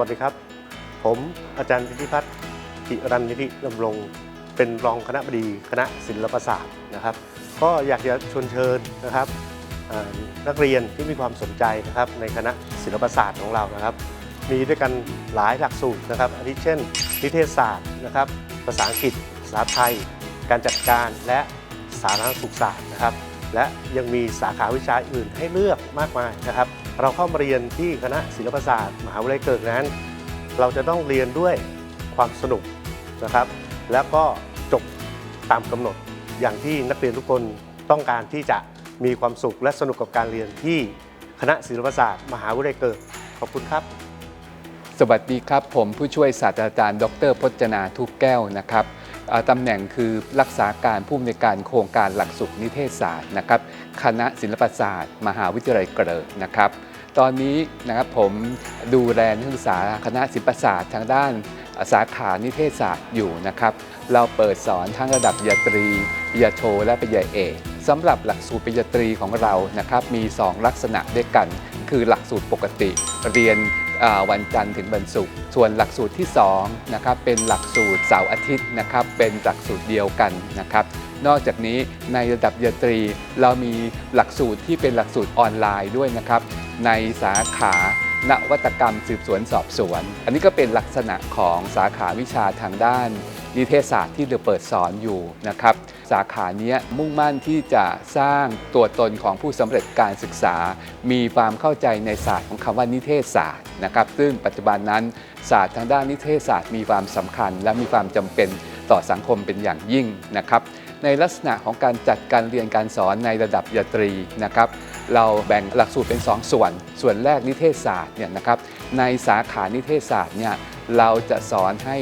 วัสดีครับ ผมอาจารย์พิธิพัฒน์กิรันนิธิดำรง เป็นรองคณะบดีคณะศิลปศาสตร์นะครับ ก็อยากจะชวนเชิญนะครับนักเรียนที่มีความสนใจนะครับในคณะศิลปศาสตร์ของเรานะครับ มีด้วยกันหลายหลักสูตรนะครับอาทิเช่น นิเทศศาสตร์นะครับ ภาษาอังกฤษภาษาไทย การจัดการและสาธารณสุขศาสตร์นะครับ และยังมีสาขาวิชาอื่นให้เลือกมากมายนะครับ เราเข้ามาเรียนที่คณะศิลปศาสตร์มหาวิทยาลัยเกิดนั้น เราจะต้องเรียนด้วยความสนุกนะครับ แล้วก็จบตามกำหนดอย่างที่นักเรียนทุกคนต้องการที่จะมีความสุขและสนุกกับการเรียนที่คณะศิลปศาสตร์ มหาวิทยาลัยเกิดขอบคุณครับ สวัสดีครับ ผมผู้ช่วยศาสตราจารย์ ดรพจนาทุกแก้วนะครับตำแหน่งคือรักษาการผู้อำนวยการโครงการหลักสูตรนิเทศศาสตร์นะครับ คณะศิลปศาสตร์ มหาวิทยาลัยเกริกนะครับ ตอนนี้นะครับผมดูแลนักศึกษาคณะศิลปศาสตร์ทางด้านสาขานิเทศศาสตร์อยู่นะครับ เราเปิดสอนทั้งระดับปริญญาตรีปริญญาโท และปริญญาเอกสำหรับหลักสูตรปริญญาตรีของเรานะครับ มี 2 ลักษณะด้วยกัน คือหลักสูตรปกติ เรียนวันจันทร์ถึงวันศุกร์ส่วนหลักสูตรที่2นะครับเป็นหลักสูตรเสาร์อาทิตย์นะครับเป็นหลักสูตรเดียวกันนะครับ นอกจากนี้ในระดับปริญญาตรี เรามีหลักสูตรที่เป็นหลักสูตรออนไลน์ด้วยนะครับ ในสาขานวัตกรรมสืบสวนสอบสวน อันนี้ก็เป็นลักษณะของสาขาวิชาทางด้าน นิเทศศาสตร์ที่เราเปิดสอนอยู่นะครับ สาขานี้มุ่งมั่นที่จะสร้างตัวตนของผู้สำเร็จการศึกษา มีความเข้าใจในศาสตร์ของคำว่านิเทศศาสตร์นะครับ ซึ่งปัจจุบันนั้นศาสตร์ทางด้านนิเทศศาสตร์มีความสำคัญ และมีความจำเป็นต่อสังคมเป็นอย่างยิ่งนะครับ ในลักษณะของการจัดการเรียนการสอนในระดับปริญญาตรีนะครับเราแบ่งหลักสูตรเป็น 2 ส่วน ส่วนแรกนิเทศศาสตร์เนี่ยนะครับในสาขานิเทศศาสตร์เนี่ยเราจะสอนให้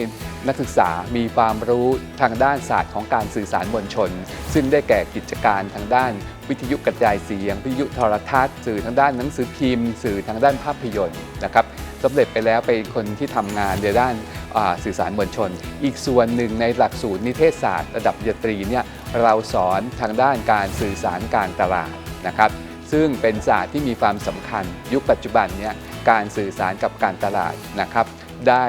นักศึกษามีความรู้ทางด้านศาสตร์ของการสื่อสารมวลชน ซึ่งได้แก่กิจการทางด้าน วิทยุกระจายเสียง วิทยุโทรทัศน์ สื่อทางด้านหนังสือพิมพ์ สื่อทางด้านภาพยนตร์นะครับสำเร็จไปแล้วเป็นคนที่ทำงานในด้านสื่อสารมวลชน อีกส่วนหนึ่งในหลักสูตรนิเทศศาสตร์ ระดับปริญญาตรีเนี่ย เราสอนทางด้านการสื่อสารการตลาดนะครับซึ่งเป็นศาสตร์ที่มีความสำคัญยุคปัจจุบันเนี่ยการสื่อสารกับการตลาดนะครับ ได้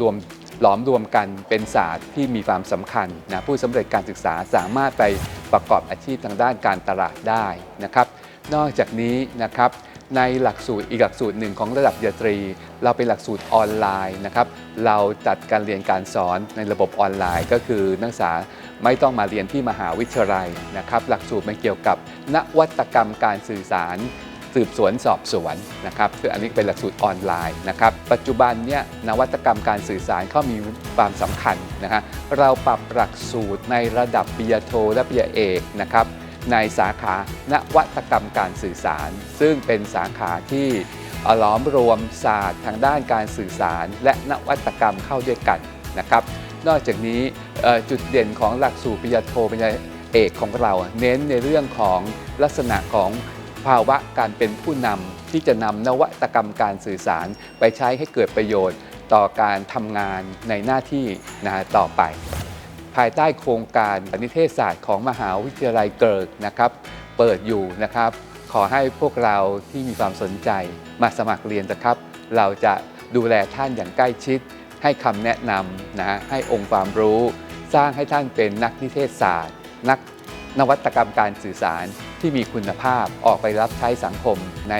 รวมหลอมรวมกันเป็นศาสตร์ที่มีความสำคัญนะผู้สำเร็จการศึกษาสามารถไปประกอบอาชีพทางด้านการตลาดได้นะครับ นอกจากนี้นะครับในหลักสูตรอีกหลักสูตรหนึ่งของระดับปริญญาตรี เราเป็นหลักสูตรออนไลน์นะครับ เราจัดการเรียนการสอนในระบบออนไลน์ ก็คือนักศึกษา ไม่ต้องมาเรียนที่มหาวิทยาลัยนะครับ หลักสูตรมันเกี่ยวกับ นวัตกรรมการสื่อสารสืบสวนสอบสวนนะครับคืออันนี้เป็นหลักสูตรออนไลน์นะครับ ปัจจุบันเนี่ยนวัตกรรมการสื่อสารเขามีความสำคัญนะฮะเราปรับหลักสูตรในระดับปริญญาโทและปริญญาเอกนะครับในสาขานวัตกรรมการสื่อสาร ซึ่งเป็นสาขาที่ล้อมรวมศาสตร์ทางด้านการสื่อสาร และนวัตกรรมเข้าด้วยกันนะครับ นอกจากนี้จุดเด่นของหลักสูตรปริญญาโทปริญญาเอกของเรา เน้นในเรื่องของลักษณะของภาวะการเป็นผู้นำที่จะนำนวัตกรรมการสื่อสารไปใช้ให้เกิดประโยชน์ ต่อการทำงานในหน้าที่นะต่อไป ภายใต้โครงการนิเทศศาสตร์ของมหาวิทยาลัยเกิร์กนะครับเปิดอยู่นะครับ ขอให้พวกเราที่มีความสนใจมาสมัครเรียนนะครับ เราจะดูแลท่านอย่างใกล้ชิด ให้คำแนะนำนะให้องค์ความรู้ สร้างให้ท่านเป็นนักนิเทศศาสตร์ นักนวัตกรรมการสื่อสารที่มีคุณภาพออกไปรับใช้สังคมใน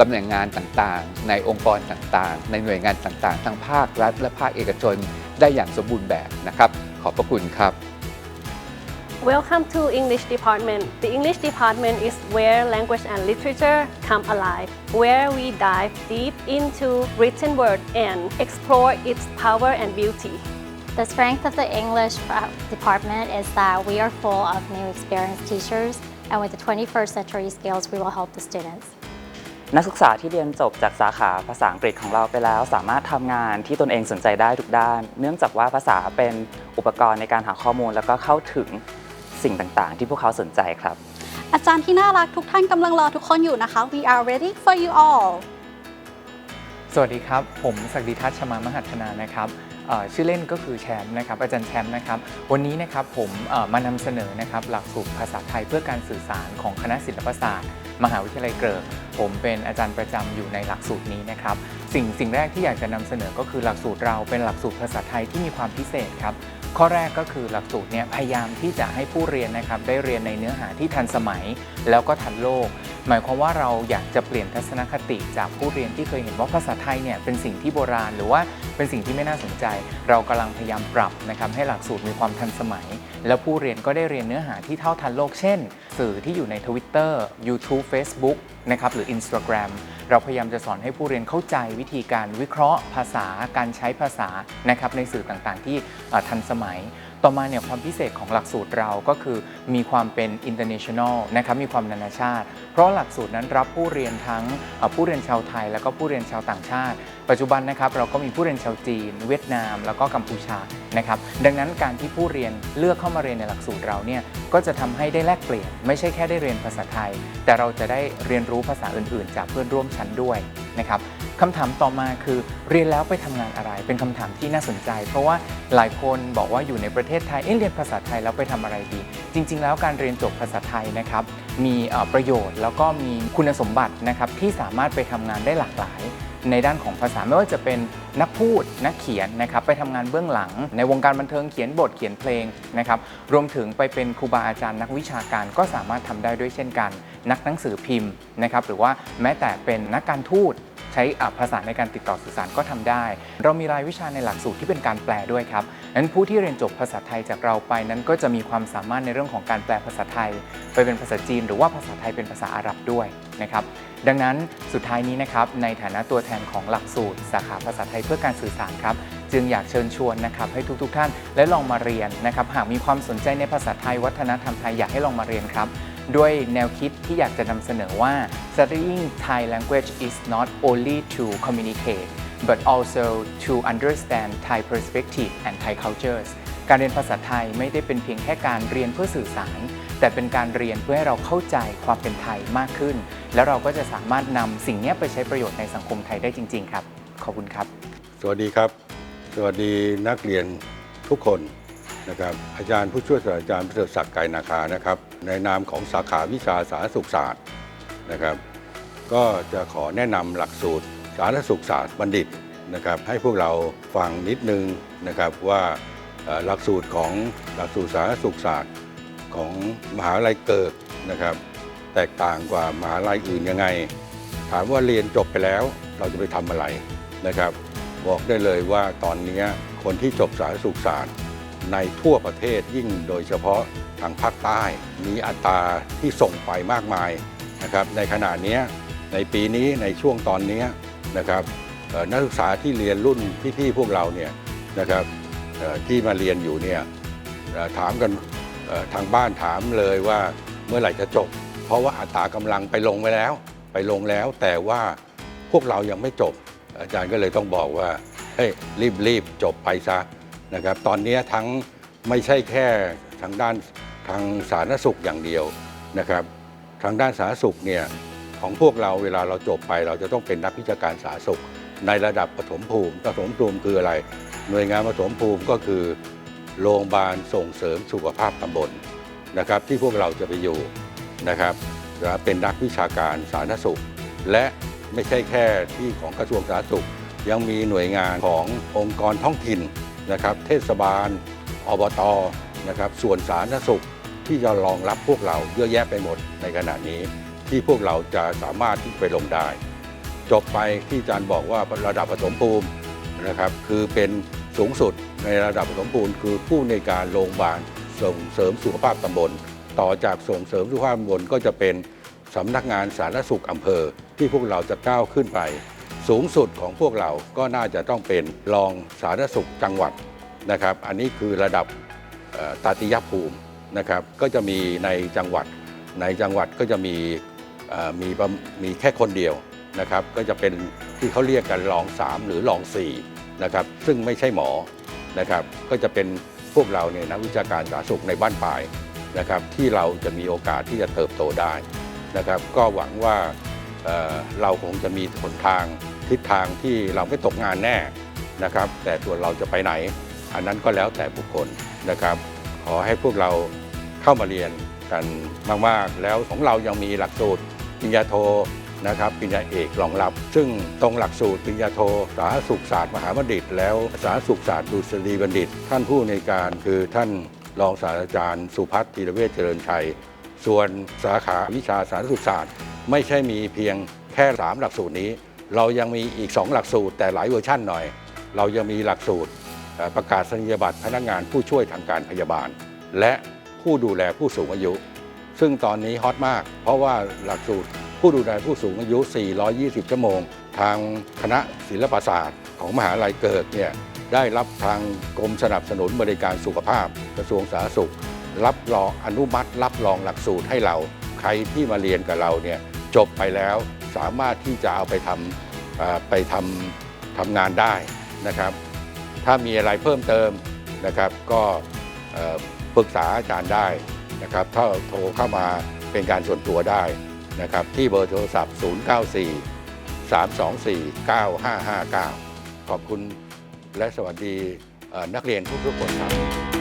ตำแหน่งงานต่างๆ ในองค์กรต่างๆ ในหน่วยงานต่างๆ ทั้งภาครัฐและภาคเอกชน ได้อย่างสมบูรณ์แบบนะครับ ขอบพระคุณครับ Welcome to English department. The English department is where language and literature come alive, where we dive deep into written word and explore its power and beauty. The strength of the English uh, department is that we are full of new experienced teachers, and with the 21st century skills, we will help the students. นักศึกษาที่เรียนจบจากสาขาภาษาอังกฤษของเราไปแล้ว สามารถทำงานที่ตนเองสนใจได้ทุกด้าน เนื่องจากว่าภาษาเป็นอุปกรณ์ในการหาข้อมูล แล้วก็เข้าถึง สิ่งต่างๆ ที่พวกเขาสนใจครับ อาจารย์ที่น่ารักทุกท่านกำลังรอทุกคนอยู่นะคะ We are ready for you all สวัสดีครับ ผมศักดิทัศน์ชมามหัฒนานะครับเอ่อชื่อเล่นก็คือแชมป์นะครับอาจารย์แชมป์นะครับวันนี้นะครับผมเอ่อมานำเสนอนะครับหลักสูตรภาษาไทยเพื่อการสื่อสารของคณะศิลปศาสตร์ มหาวิทยาลัยเกริกผมเป็นอาจารย์ประจำอยู่ในหลักสูตรนี้นะครับสิ่งสิ่งแรกที่อยากจะนำเสนอก็คือหลักสูตรเราเป็นหลักสูตรภาษาไทยที่มีความพิเศษครับ ข้อแรกก็คือหลักสูตรเนี่ยพยายามที่จะให้ผู้เรียนนะครับได้เรียนในเนื้อหาที่ทันสมัย แล้วก็ทันโลก หมายความว่าเราอยากจะเปลี่ยนทัศนคติจากผู้เรียนที่เคยเห็นว่าภาษาไทยเนี่ยเป็นสิ่งที่โบราณ หรือว่าเป็นสิ่งที่ไม่น่าสนใจ เรากำลังพยายามปรับนะครับให้หลักสูตรมีความทันสมัย แล้วผู้เรียนก็ได้เรียนเนื้อหาที่เท่าทันโลก เช่น สื่อที่อยู่ใน Twitter YouTube Facebook นะครับหรือ Instagram เราพยายามจะสอนให้ผู้เรียนเข้าใจวิธีการวิเคราะห์ภาษาการใช้ภาษานะครับในสื่อต่างๆ ที่ทันสมัย ต่อมาเนี่ยความพิเศษของหลักสูตรเราก็คือมีความเป็น international นะครับมีความนานาชาติ เพราะหลักสูตรนั้นรับผู้เรียนทั้งผู้เรียนชาวไทย แล้วก็ผู้เรียนชาวต่างชาติ ปัจจุบันนะครับเราก็มีผู้เรียนชาวจีน เวียดนาม แล้วก็กัมพูชานะครับดังนั้นการที่ผู้เรียนเลือกเข้ามาเรียนในหลักสูตรเราเนี่ยก็จะทำให้ได้แลกเปลี่ยน ไม่ใช่แค่ได้เรียนภาษาไทย แต่เราจะได้เรียนรู้ภาษาอื่น ๆ จากเพื่อนร่วมชั้นด้วยนะครับคำถามต่อมาคือเรียนแล้วไปทำงานอะไร เป็นคำถามที่น่าสนใจ เพราะว่าหลายคนบอกว่าอยู่ในประเทศไทยเอ๊ะเรียนภาษาไทยแล้วไปทำอะไรดี จริง ๆ แล้วการเรียนจบภาษาไทยนะครับมีประโยชน์แล้วก็มีคุณสมบัตินะครับที่สามารถไปทำงานได้หลากหลาย ในด้านของภาษาไม่ว่าจะเป็นนักพูดนักเขียนนะครับไปทำงานเบื้องหลัง ในวงการบันเทิงเขียนบทเขียนเพลงนะครับรวมถึงไปเป็นครูบาอาจารย์นักวิชาการก็สามารถทำได้ด้วยเช่นกัน นักหนังสือพิมพ์นะครับหรือว่าแม้แต่เป็นนักการทูตใช้อะภาษาในการติดต่อสื่อสารก็ทำได้ เรามีรายวิชาในหลักสูตรที่เป็นการแปลด้วยครับ นั้นผู้ที่เรียนจบภาษาไทยจากเราไปนั้นก็จะมีความสามารถในเรื่องของการแปลภาษาไทย ไปเป็นภาษาจีน หรือว่าภาษาไทยเป็นภาษาอาหรับด้วยนะครับดังนั้นสุดท้ายนี้นะครับในฐานะตัวแทนของหลักสูตร สาขาภาษาไทยเพื่อการสื่อสารครับ จึงอยากเชิญชวนนะครับให้ทุกๆท่านและลองมาเรียนนะครับหากมีความสนใจในภาษาไทยวัฒนธรรมไทยอยากให้ลองมาเรียนครับด้วยแนวคิดที่อยากจะนำเสนอว่า studying Thai language is not only to communicate but also to understand Thai perspective and Thai cultures การเรียนภาษาไทยไม่ได้เป็นเพียงแค่การเรียนเพื่อสื่อสาร แต่เป็นการเรียนเพื่อให้เราเข้าใจความเป็นไทยมากขึ้น แล้วเราก็จะสามารถนำสิ่งนี้ไปใช้ประโยชน์ในสังคมไทยได้จริง ๆ ครับ ขอบคุณครับ สวัสดีครับ สวัสดีนักเรียนทุกคนนะครับอาจารย์ผู้ช่วยศาสตราจารย์ประเสริฐศักดิ์ไก่นาคานะครับ ในนามของสาขาวิชาสาธารณสุขศาสตร์นะครับ ก็จะขอแนะนำหลักสูตร สาธารณสุขศาสตร์บัณฑิตนะครับให้พวกเราฟังนิดนึงนะครับว่าหลักสูตรของหลักสูตรสาธารณสุขศาสตร์ของมหาลัยเกิดนะครับ แตกต่างกว่ามหาลัยอื่นยังไง ถามว่าเรียนจบไปแล้วเราจะไปทำอะไรนะครับ บอกได้เลยว่าตอนนี้คนที่จบสาธารณสุขศาสตร์ในทั่วประเทศยิ่งโดยเฉพาะทางภาคใต้ มีอัตราที่ส่งไปมากมายนะครับในขณะนี้ในปีนี้ในช่วงตอนนี้ นะครับนักศึกษาที่เรียนรุ่นพี่ๆพวกเราเนี่ยนะครับที่มาเรียนอยู่เนี่ยถามกันทางบ้านถามเลยว่าเมื่อไหร่จะจบ เพราะว่าอัตรากำลังไปลงไปแล้ว ไปลงแล้ว แต่ว่าพวกเรายังไม่จบ อาจารย์ก็เลยต้องบอกว่าเฮ้ยรีบรีบจบไปซะนะครับตอนนี้ทั้งไม่ใช่แค่ทางด้านทางสาธารณสุขอย่างเดียวนะครับ ทางด้านสาธารณสุขเนี่ย ของพวกเราเวลาเราจบไป เราจะต้องเป็นนักวิชาการสาธารณสุข ในระดับปฐมภูมิปฐมภูมิคืออะไร หน่วยงานปฐมภูมิก็คือโรงพยาบาลส่งเสริมสุขภาพตำบลนะครับ ที่พวกเราจะไปอยู่นะครับนะเป็นนักวิชาการสาธารณสุข และไม่ใช่แค่ที่ของกระทรวงสาธารณสุข ยังมีหน่วยงานขององค์กรท้องถิ่นนะครับ เทศบาลอบตนะครับ ส่วนสาธารณสุขที่จะรองรับพวกเราเยอะแยะไปหมดในขณะนี้ ที่พวกเราจะสามารถที่ไปลงได้ จบไปที่อาจารย์บอกว่าระดับปฐมภูมินะครับ คือเป็นสูงสุดในระดับปฐมภูมิคือผู้ในการโรงพยาบาลส่งเสริมสุขภาพตำบล ต่อจากส่งเสริมสุขภาพตำบลก็จะเป็นสำนักงานสาธารณสุขอำเภอ ที่พวกเราจะก้าวขึ้นไป สูงสุดของพวกเราก็น่าจะต้องเป็นรองสาธารณสุขจังหวัดนะครับ อันนี้คือระดับตาติยภูมินะครับ ก็จะมีในจังหวัดในจังหวัดก็จะมี มีมีแค่คนเดียวนะครับ ก็จะเป็นที่เขาเรียกกันรอง 3 หรือรอง4นะครับซึ่งไม่ใช่หมอนะครับ ก็จะเป็นพวกเราเนี่ยนักวิชาการสาธารณสุขในบ้านปลายนะครับ ที่เราจะมีโอกาสที่จะเติบโตได้นะครับ ก็หวังว่าเเราคงจะมีหนทางทิศทางที่เราไม่ตกงานแน่นะครับ แต่ส่วนเราจะไปไหน อันนั้นก็แล้วแต่บุคคลนะครับ ขอให้พวกเราเข้ามาเรียนกันมาก ๆ แล้วของเรายังมีหลักสูตร ปริญญาโทนะครับปริญญาเอกรองรับ ซึ่งตรงหลักสูตรปริญญาโท สาธารณสุขศาสตร์มหาบัณฑิต แล้วสาธารณสุขศาสตร์ดุษฎีบัณฑิต ท่านผู้ในการคือท่านรองศาสตราจารย์ สุพัฒน์ธีรเวชเจริญชัย ส่วนสาขาวิชาสาธารณสุขศาสตร์ ไม่ใช่มีเพียงแค่ 3 หลักสูตรนี้ เรายังมีอีก 2 หลักสูตร แต่หลายเวอร์ชั่นหน่อย เรายังมีหลักสูตรประกาศนียบัตรพนักงานผู้ช่วยทางการพยาบาล และผู้ดูแลผู้สูงอายุ ซึ่งตอนนี้ฮอตมาก เพราะว่าหลักสูตรผู้ดูแลผู้สูงอายุ 420 ชั่วโมง ทางคณะศิลปศาสตร์ของมหาลัยเกิดเนี่ยได้รับทางกรมสนับสนุนบริการสุขภาพกระทรวงสาธารณสุข รับรองอนุมัติ รับรองหลักสูตรให้เรา ใครที่มาเรียนกับเราเนี่ยจบไปแล้วสามารถที่จะเอาไปทำไปทำทำงานได้นะครับ ถ้ามีอะไรเพิ่มเติมนะครับ ก็ปรึกษาอาจารย์ได้ นะครับถ้าโทรเข้ามาเป็นการส่วนตัวได้นะครับที่เบอร์โทรศัพท์ 094 324 9559 ขอบคุณและสวัสดีนักเรียนทุกๆคนครับ